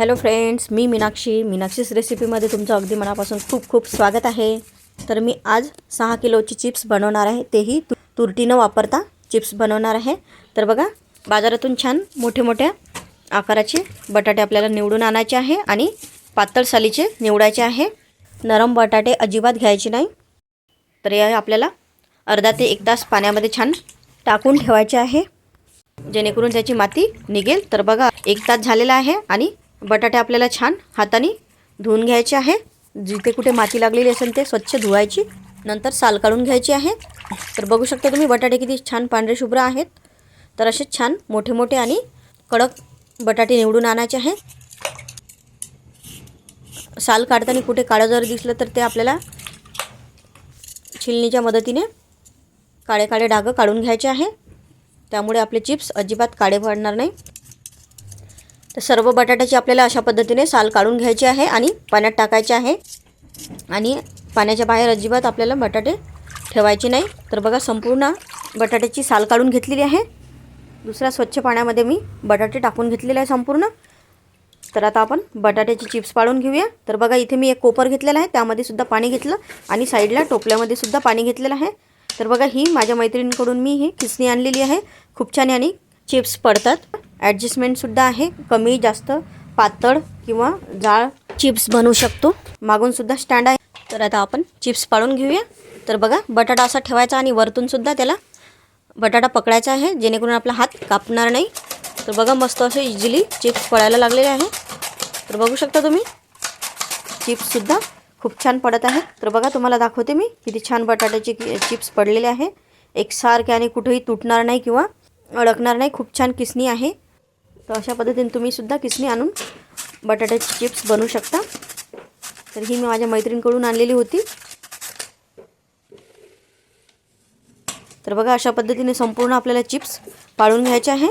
Hello friends मी मीनाक्षी. मीनाक्षीस रेसिपीमध्ये तुमचं अगदी मनापासून खूप खूप स्वागत आहे. तर मी आज सहा किलोची चिप्स बनवणार आहे. तेही तु तुरटी न वापरता चिप्स बनवणार आहे. तर बघा बाजारातून छान मोठे मोठ्या आकाराचे बटाटे आपल्याला निवडून आणायचे आहे आणि पातळ सालीचे निवडायचे आहे. नरम बटाटे अजिबात घ्यायचे नाही. तर या आपल्याला अर्धा ते एक तास पाण्यामध्ये छान टाकून ठेवायचे आहे. जेणेकरून त्याची माती निघेल. तर बघा एक तास झालेला आहे आणि बटाटे आपल्याला छान हाताने धुवून घ्यायचे आहे. जिथे कुठे माती लागलेली असेल ते स्वच्छ धुवायची. नंतर साल काढून घ्यायची आहे. तर बघू शकता तुम्ही बटाटे किती छान पांढरे शुभ्र आहेत. तर असे छान मोठे मोठे आणि कडक बटाटे निवडून आणायचे आहे. साल काढताना कुठे काळं जर दिसलं तर ते आपल्याला छिलणीच्या मदतीने काळे काळे डागं काढून घ्यायचे आहे. त्यामुळे आपले चिप्स अजिबात काळे पडणार नाही. तर सर्व बटाट्याची आपल्याला अशा पद्धतीने साल काढून घ्यायची आहे आणि पाण्यात टाकायचे आहे. आणि पाण्याच्या बाहेर अजिबात आपल्याला बटाटे ठेवायचे नाही. तर बघा संपूर्ण बटाट्याची साल काढून घेतलेली आहे. दुसऱ्या स्वच्छ पाण्यामध्ये मी बटाटे टाकून घेतलेले आहे संपूर्ण. तर आता आपण बटाट्याची चिप्स पाडून घेऊया. तर बघा इथे मी एक कोपर घेतलेला आहे. त्यामध्ये सुद्धा पाणी घेतलं आणि साईडला टोपल्यामध्ये सुद्धा पाणी घेतलेलं आहे. तर बघा ही माझ्या मैत्रिणीकडून मी ही खिसणी आणलेली आहे. खूप छान आणि चिप्स पडतात. ॲडजस्टमेंटसुद्धा आहे. कमी जास्त पातळ किंवा जाळ चिप्स बनवू शकतो. मागूनसुद्धा स्टँड आहे. तर आता आपण चिप्स पाळून घेऊया. तर बघा बटाटा असा ठेवायचा आणि वरतूनसुद्धा त्याला बटाटा पकडायचा आहे. जेणेकरून आपला हात कापणार नाही. तर बघा मस्त असे इझिली चिप्स पडायला लागलेले आहे. तर बघू शकता तुम्ही चिप्ससुद्धा खूप छान पडत आहे. तर बघा तुम्हाला दाखवते मी किती छान बटाट्याचे चिप्स पडलेले आहे. एकसारखे आणि कुठेही तुटणार नाही किंवा अडकणार नाही. खूप छान किसणी आहे. तर अशा पद्धतीने तुम्ही सुद्धा किसणी आणून बटाट्याचे चिप्स बनवू शकता. तर ही मी माझ्या मैत्रिणीकडून आणलेली होती. तर बघा अशा पद्धतीने संपूर्ण आपल्याला चिप्स पाळून घ्यायचे आहे.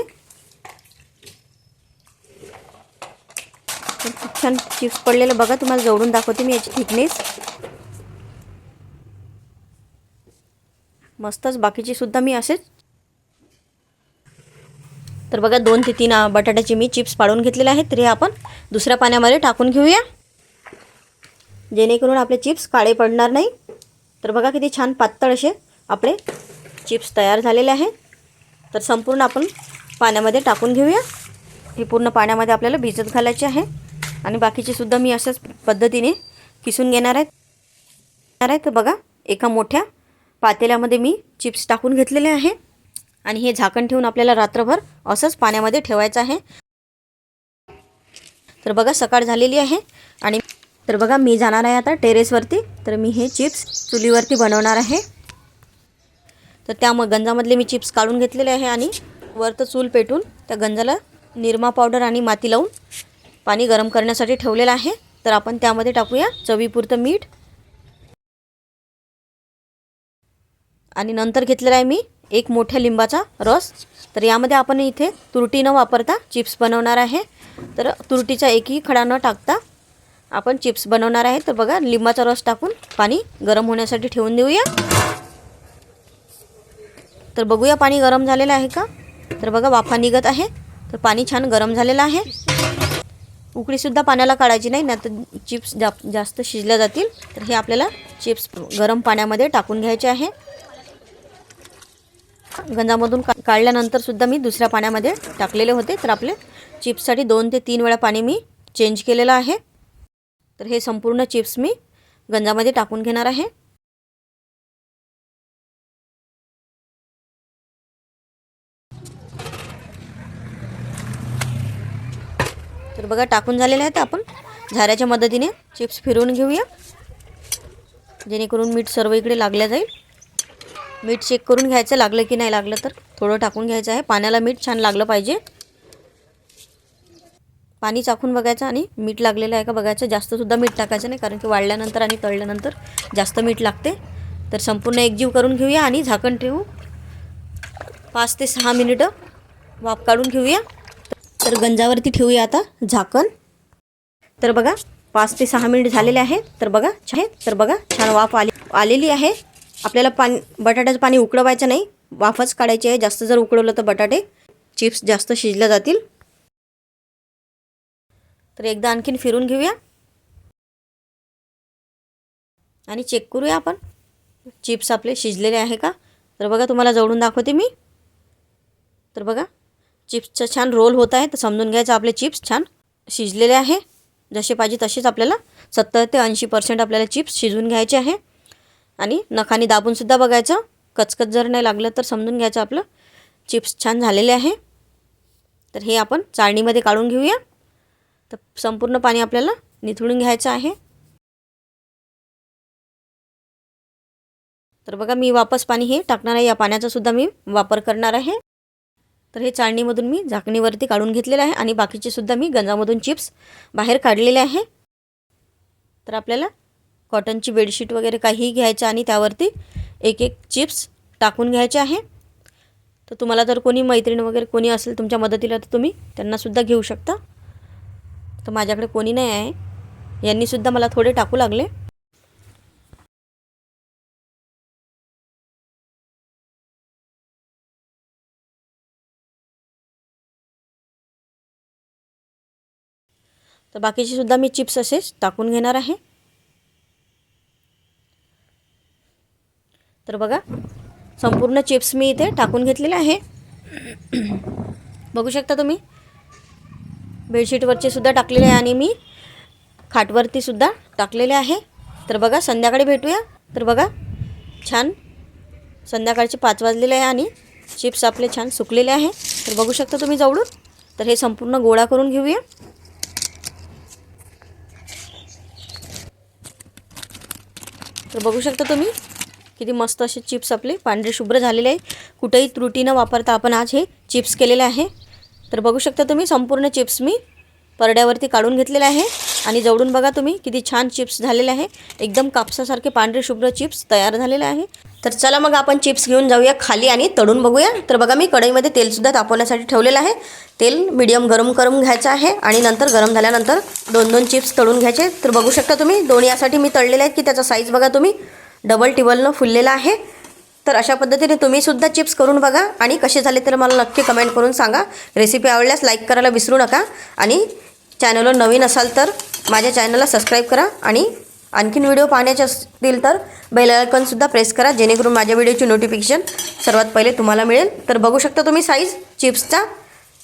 खूप छान चिप्स पडलेलं बघा तुम्हाला जवळून दाखवते मी याची थिकनेस. मस्तच बाकीचे सुद्धा मी असेच तर बघा दोन ते तीन बटाट्याचे मी चिप्स पाडून घेतलेले आहेत. तर हे आपण दुसऱ्या पाण्यामध्ये टाकून घेऊया. जेणेकरून आपले चिप्स काळे पडणार नाही. तर बघा किती छान पातळ असे आपले चिप्स तयार झालेले आहे तर संपूर्ण आपण पाण्यामध्ये टाकून घेऊया. हे पूर्ण पाण्यामध्ये आपल्याला भिजत घालायचे आहे. आणि बाकीचे सुद्धा मी अशाच पद्धतीने किसून घेणार आहेत तर बघा एका मोठ्या पातेल्यामध्ये मी चिप्स टाकून घेतलेले आहे. आणि हे झाकण ठेवून आपल्याला रात्रभर असंच पाण्यामध्ये ठेवायचं आहे. तर बघा सकाळ झालेली आहे आणि तर बघा मी जाणार आहे आता टेरेसवरती. तर मी हे चिप्स चुलीवरती बनवणार आहे. तर त्या मग गंजामधले मी चिप्स काढून घेतलेले आहे आणि वरतं चूल पेटून त्या गंजाला निरमा पावडर आणि माती लावून पाणी गरम करण्यासाठी ठेवलेलं आहे. तर आपण त्यामध्ये टाकूया चवीपुरतं मीठ. आणि नंतर घेतलेलं आहे मी एक मोठ्या लिंबाचा रस. तर यामध्ये आपण इथे तुरटी न वापरता चिप्स बनवणार आहे. तर तुरटीचा एकही खडा न टाकता आपण चिप्स बनवणार आहे. तर बघा लिंबाचा रस टाकून पाणी गरम होण्यासाठी ठेवून देऊया. तर बघूया पाणी गरम झालेलं आहे का? तर बघा वाफा निघत आहे. तर पाणी छान गरम झालेलं आहे. उकळीसुद्धा पाण्याला काढायची नाही नाहीतर चिप्स जा जास्त शिजल्या जातील. तर हे आपल्याला चिप्स गरम पाण्यामध्ये टाकून घ्यायचे आहे. गंजामधून का काढल्यानंतर सुद्धा मी दुसऱ्या पाण्यामध्ये टाकलेले होते. तर आपले चिप्ससाठी दोन ते तीन वेळा पाणी मी चेंज केलेलं आहे. तर हे संपूर्ण चिप्स मी गंजामध्ये टाकून घेणार आहे. तर बघा टाकून झालेले आहेत आपण. झाऱ्याच्या मदतीने चिप्स फिरवून घेऊया. जेणेकरून मीठ सर्व इकडे लागल्या जाईल. मीठ चेक करून घ्यायचं. लागलं की नाही लागलं तर थोडं टाकून घ्यायचं आहे. पाण्याला मीठ छान लागलं पाहिजे. पाणी चाखून बघायचं आणि मीठ लागलेलं आहे का बघायचं. जास्तसुद्धा मीठ टाकायचं नाही कारण की वाढल्यानंतर आणि तळल्यानंतर जास्त मीठ लागते. तर संपूर्ण एकजीव करून घेऊया आणि झाकण ठेवू. पाच ते सहा मिनिटं वाफ काढून घेऊया. तर गंजावरती ठेवूया आता झाकण. तर बघा पाच ते सहा मिनिट झालेले आहे. तर बघा छान तर बघा छान वाफ आली आलेली आहे. आपल्याला पाणी बटाट्याचं पाणी उकळवायचं नाही. वाफच काढायची आहे. जास्त जर उकळवलं तर बटाटे चिप्स जास्त शिजल्या जातील. तर एकदा आणखीन फिरून घेऊया. आणि चेक करूया आपण. चिप्स आपले शिजलेले आहे का? तर बघा तुम्हाला जवळून दाखवते मी. तर बघा चिप्सचा छान रोल होत आहे. तर समजून घ्यायचं आपले चिप्स छान शिजलेले आहे. जसे पाहिजे तसेच आपल्याला सत्तर ते ऐंशी पर्सेंट आपल्याला चिप्स शिजवून घ्यायचे आहे. आणि नखाने दाबूनसुद्धा बघायचं. कचकच जर नाही लागलं तर समजून घ्यायचं आपलं. चिप्स छान झालेले आहे. तर हे आपण चाळणीमध्ये काढून घेऊया. तर संपूर्ण पाणी आपल्याला निथळून घ्यायचं आहे. तर बघा मी वापस पाणी हे टाकणार आहे. या पाण्याचा सुद्धा मी वापर करणार आहे. तर हे चाळणीमधून मी झाकणीवरती काढून घेतलेलं आहे आणि बाकीचे सुद्धा मी गंजामधून चिप्स बाहेर काढलेले आहे. तर आपल्याला कॉटनची बेडशीट वगैरे काहीही घ्यायचं आणि त्यावरती एक एक चिप्स टाकून घ्यायचे आहे. तर तुम्हाला जर कोणी मैत्रीण वगैरे कोणी असेल तुमच्या मदतीला तर तुम्ही त्यांनासुद्धा घेऊ शकता. तर माझ्याकडे कोणी नाही आहे. यांनीसुद्धा मला थोडे टाकू लागले. तर बाकीचे सुद्धा मी चिप्स असेच टाकून घेणार आहे. तर बघा संपूर्ण चिप्स मी इथे टाकून घेतलेले आहे. बघू शकता तुम्ही? बेडशीटवरचे सुद्धा टाकलेले आहे आणि मी खाटवरती सुद्धा टाकलेले आहे. तर बघा संध्याकाळी भेटूया. तर बघा छान संध्याकाळचे पाच वाजलेले आहे आणि चिप्स आपले छान सुकलेले आहे. तर बघू शकता तुम्ही जवळून. तर हे संपूर्ण गोळा करून घेऊया. तर बघू शकता तुम्ही? किती मस्त असे चिप्स आपले पांढरे शुभ्र झालेले आहे कुठेही त्रुटी न वापरता आपण आज हे चिप्स केलेले आहे. तर बघू शकता तुम्ही संपूर्ण चिप्स मी परड्यावरती काढून घेतलेले आहे. आणि जवळून बघा तुम्ही किती छान चिप्स झालेले आहे. एकदम कापसासारखे पांढरे शुभ्र चिप्स तयार झालेले आहे. तर चला मग आपण चिप्स घेऊन जाऊया खाली आणि तळून बघूया. तर बघा मी कढईमध्ये तेलसुद्धा तापवण्यासाठी ठेवलेलं आहे. तेल मिडियम गरम करून घ्यायचं आहे आणि नंतर गरम झाल्यानंतर दोन दोन चिप्स तळून घ्यायचे. तर बघू शकता तुम्ही दोन यासाठी मी तळलेले आहेत की त्याचा साईज बघा तुम्ही. डबल टिबलनं फुललेला आहे. तर अशा पद्धतीने तुम्हीसुद्धा चिप्स करून बघा आणि कसे झाले तर मला नक्की कमेंट करून सांगा. रेसिपी आवडल्यास लाईक करायला विसरू नका. आणि चॅनलवर नवीन असाल तर माझ्या चॅनलला सबस्क्राईब करा आणि आणखीन व्हिडिओ पाहण्याचे असतील तर बेल आयकॉनसुद्धा प्रेस करा जेणेकरून माझ्या व्हिडिओची नोटिफिकेशन सर्वात पहिले तुम्हाला मिळेल. तर बघू शकता तुम्ही साईज चिप्सचा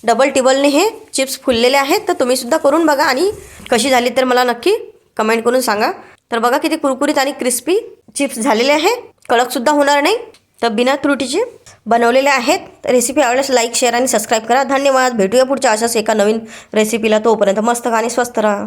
डबल टिबलने हे चिप्स फुललेले आहेत. तर तुम्हीसुद्धा करून बघा आणि कशी झाली तर मला नक्की कमेंट करून सांगा. तर बघा किती कुरकुरीत आणि क्रिस्पी चिप्स झालेले आहे. कडकसुद्धा होणार नाही. तर बिना त्रुटीचे बनवलेले आहेत. रेसिपी आवडल्यास लाईक शेअर आणि सबस्क्राईब करा. धन्यवाद. भेटूया पुढच्या अशाच एका नवीन रेसिपीला तोपर्यंत मस्त आणि स्वस्त राहा.